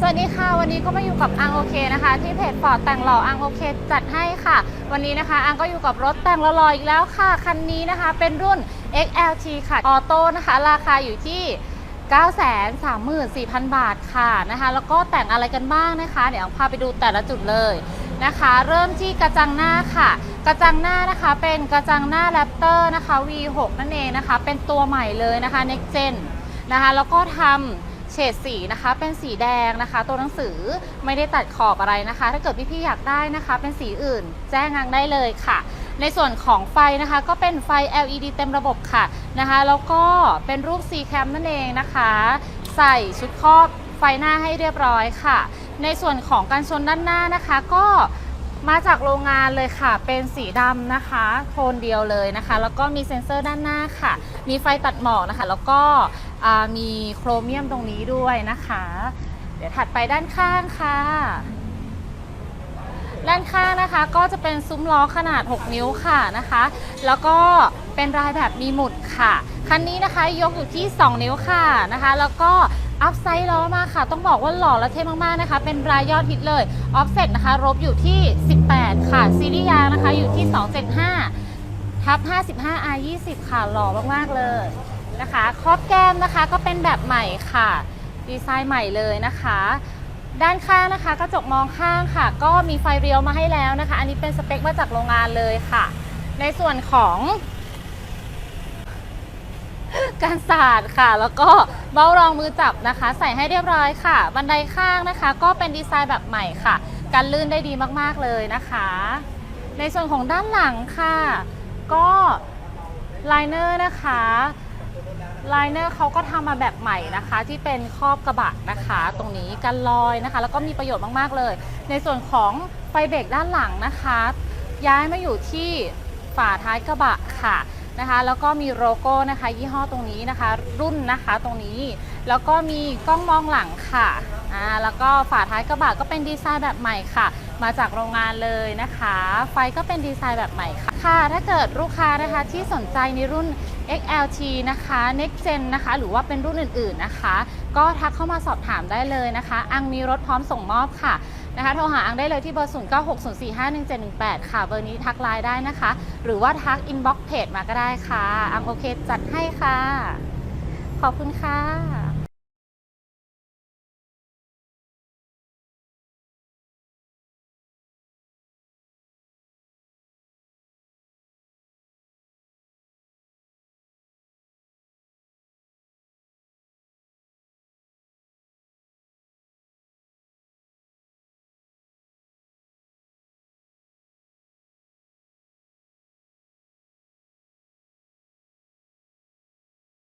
สวัสดีค่ะ วันนี้ก็มาอยู่กับอังโอเคนะคะ ที่เพจฟอร์ดแต่งหล่ออังโอเคจัดให้ค่ะ วันนี้นะคะ อังก็อยู่กับรถแต่งหล่ออีกแล้วค่ะ คันนี้นะคะเป็นรุ่น XLT ค่ะออโต้นะคะ ราคาอยู่ที่ 934,000 บาทค่ะนะคะ แล้วก็แต่งอะไรกันบ้างนะคะ เดี๋ยวอังพาไปดูแต่ละจุดเลยนะคะ เริ่มที่กระจังหน้าค่ะ กระจังหน้านะคะเป็นกระจังหน้าแรปเตอร์นะคะ V6 นั่นเองนะคะ เป็นตัวใหม่เลยนะคะ Next Gen นะคะ แล้วก็ทำ ฉดสีนะคะเป็นสีแดงนะคะ ตัวหนังสือไม่ได้ตัดขอบอะไรนะคะ ถ้าเกิดพี่ๆอยากได้นะคะ เป็นสีอื่น แจ้งงานได้เลยค่ะ ในส่วนของไฟนะคะก็เป็นไฟ LED เต็มระบบค่ะนะคะ แล้วก็เป็นรูป C cam นั่นเองนะคะ ใส่ชุดครอบไฟหน้าให้เรียบร้อยค่ะ ในส่วนของการชนด้านหน้านะคะ ก็ มาจากโรงงานเลยค่ะ เป็นสีดำนะคะ โทนเดียวเลยนะคะ แล้วก็มีเซ็นเซอร์ด้านหน้าค่ะ มีไฟตัดหมอกนะคะ แล้วก็มีโครเมียมตรงนี้ด้วยนะคะ เดี๋ยวถัดไปด้านข้างค่ะ ด้านข้างนะคะก็จะเป็นซุ้มล้อขนาด 6 นิ้วค่ะนะคะ แล้วก็เป็นรายแบบมีหมุดค่ะ คันนี้นะคะยกอยู่ที่ 2 นิ้วค่ะนะคะ แล้วก็ อัพไซด์ล้อมาค่ะ ต้องบอกว่าหล่อและเท่มากๆนะคะ เป็นรายยอดฮิตเลยออฟเซ็ตนะคะรบอยู่ที่ 18 ค่ะ ซีรีส์ยางนะคะอยู่ที่ 275ทับ55 R 20ค่ะหล่อมากๆเลยนะคะครอบแก้มนะคะก็เป็นแบบใหม่ค่ะ ดีไซน์ใหม่เลยนะคะ ด้านข้างนะคะกระจกมองข้างค่ะ ก็มีไฟเรียวมาให้แล้วนะคะ อันนี้เป็นสเปคมาจากโรงงานเลยค่ะ ในส่วนของ การสาดค่ะ แล้วก็เบ้ารองมือจับนะคะ ใส่ให้เรียบร้อยค่ะ บันไดข้างนะคะ ก็เป็นดีไซน์แบบใหม่ค่ะ กันลื่นได้ดีมากๆเลยนะคะ ในส่วนของด้านหลังค่ะ ก็ไลเนอร์นะคะไลเนอร์เขาก็ทำมาแบบใหม่นะคะ ที่เป็นครอบกระบะนะคะ ตรงนี้กันลอยนะคะ แล้วก็มีประโยชน์มากๆเลย ในส่วนของไฟเบรกด้านหลังนะคะ ย้ายมาอยู่ที่ฝาท้ายกระบะค่ะ นะคะ แล้วก็มีโลโก้นะคะ ยี่ห้อตรงนี้นะคะ รุ่นนะคะตรงนี้ แล้วก็มีกล้องมองหลังค่ะอ่าแล้วก็ฝาท้ายกระบะก็เป็นดีไซน์แบบใหม่ค่ะ มาจากโรงงานเลยนะคะ ไฟก็เป็นดีไซน์แบบใหม่ค่ะค่ะ ถ้าเกิดลูกค้านะคะที่สนใจในรุ่น XLT นะคะ Next Gen นะคะ หรือว่าเป็นรุ่นอื่นๆนะคะ ก็ทักเข้ามาสอบถามได้เลยนะคะอังมีรถพร้อมส่งมอบค่ะนะคะโทรหาอังได้เลยที่เบอร์ 0960451718 ค่ะ เบอร์นี้ทักไลน์ได้นะคะ หรือว่าทักอินบ็อกเพจมาก็ได้ค่ะ อังโอเคจัดให้ค่ะ ขอบคุณค่ะ